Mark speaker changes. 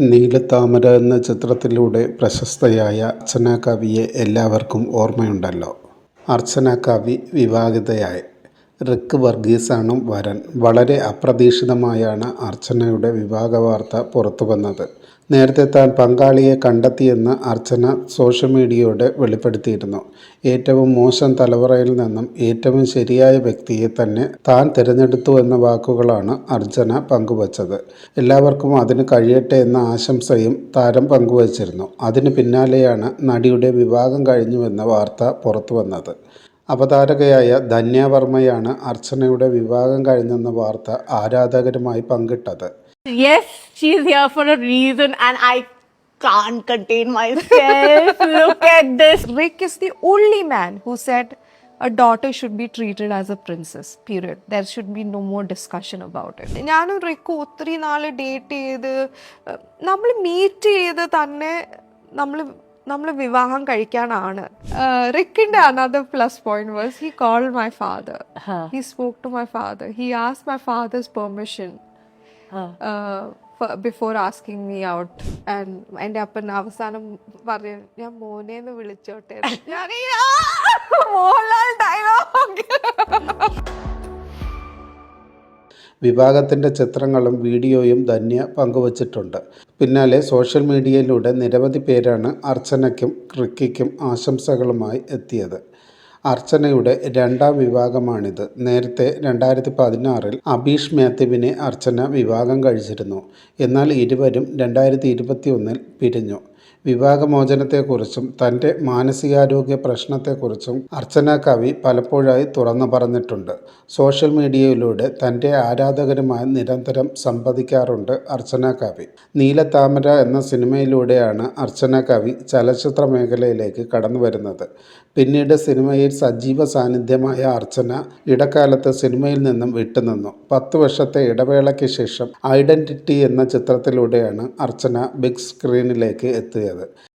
Speaker 1: നീലത്താമര എന്ന ചിത്രത്തിലൂടെ പ്രശസ്തയായ അർച്ചന കവിയെ എല്ലാവർക്കും ഓർമ്മയുണ്ടല്ലോ. അർച്ചന കവി വിവാഹിതയായി. റിക്ക് വർഗീസാണ് വരൻ. വളരെ അപ്രതീക്ഷിതമായാണ് അർച്ചനയുടെ വിവാഹ വാർത്ത പുറത്തു വന്നത്. നേരത്തെ താൻ പങ്കാളിയെ കണ്ടെത്തിയെന്ന് അർച്ചന സോഷ്യൽ മീഡിയയോട് വെളിപ്പെടുത്തിയിരുന്നു. ഏറ്റവും മോശം തലമുറയിൽ നിന്നും ഏറ്റവും ശരിയായ വ്യക്തിയെ തന്നെ താൻ തിരഞ്ഞെടുത്തു എന്ന വാക്കുകളാണ് അർച്ചന പങ്കുവച്ചത്. എല്ലാവർക്കും അതിന് കഴിയട്ടെ എന്ന ആശംസയും താരം പങ്കുവച്ചിരുന്നു. അതിന് പിന്നാലെയാണ് നടിയുടെ വിവാഹം കഴിഞ്ഞുവെന്ന വാർത്ത പുറത്തു വന്നത്. അവതാരകയായ ധന്യവർമ്മയാണ് അർച്ചനയുടെ വിവാഹം കഴിഞ്ഞെന്ന വാർത്ത ആരാധകരുമായി പങ്കിട്ടത്
Speaker 2: A
Speaker 3: daughter should be treated as a princess, period. There should be no more discussion about it. ഞാനും റിക്കു ഒത്തിരി നാൾ ഡേറ്റ് ചെയ്ത് നമ്മൾ മീറ്റ് ചെയ്ത് തന്നെ നമ്മൾ നമ്മൾ വിവാഹം കഴിക്കാനാണ്. റിക്കിന്റെ another plus point was he. Call my father he spoke to my father he ask my father's permission before asking me out and എന്റെ അപ്പൻ അവസാനം പറഞ്ഞു ഞാൻ മോനെ വിളിച്ചോട്ടെ. എന്ന്." ഞാൻ ഈ, മോഹൻലാൽ ഡയലോഗ്
Speaker 1: വിവാഹത്തിന്റെ ചിത്രങ്ങളും വീഡിയോയും ധന്യ പങ്കുവച്ചിട്ടുണ്ട്. പിന്നാലെ സോഷ്യൽ മീഡിയയിലൂടെ നിരവധി പേരാണ് അർച്ചനയ്ക്കും റിക്കിക്കും ആശംസകളുമായി എത്തിയത്. അർച്ചനയുടെ രണ്ടാം വിഭാഗമാണിത്. നേരത്തെ രണ്ടായിരത്തി പതിനാറിൽ അബീഷ് മാത്യുവിനെ അർച്ചന വിഭാഗം കഴിച്ചിരുന്നു. എന്നാൽ ഇരുവരും രണ്ടായിരത്തി ഇരുപത്തി ഒന്നിൽ പിരിഞ്ഞു. വിവാഹമോചനത്തെക്കുറിച്ചും തന്റെ മാനസികാരോഗ്യ പ്രശ്നത്തെക്കുറിച്ചും അർച്ചന കവി പലപ്പോഴായി തുറന്നു പറഞ്ഞിട്ടുണ്ട്. സോഷ്യൽ മീഡിയയിലൂടെ തന്റെ ആരാധകരുമായി നിരന്തരം സംവദിക്കാറുണ്ട് അർച്ചന കവി. നീലത്താമര എന്ന സിനിമയിലൂടെയാണ് അർച്ചന കവി ചലച്ചിത്ര മേഖലയിലേക്ക് കടന്നു വരുന്നത് പിന്നീട് സിനിമയിൽ സജീവ സാന്നിധ്യമായ അർച്ചന ഇടക്കാലത്ത് സിനിമയിൽ നിന്നും വിട്ടുനിന്നു. പത്ത് വർഷത്തെ ഇടവേളയ്ക്ക് ശേഷം ഐഡന്റിറ്റി എന്ന ചിത്രത്തിലൂടെയാണ് അർച്ചന ബിഗ് സ്ക്രീനിലേക്ക് എത്തിയത്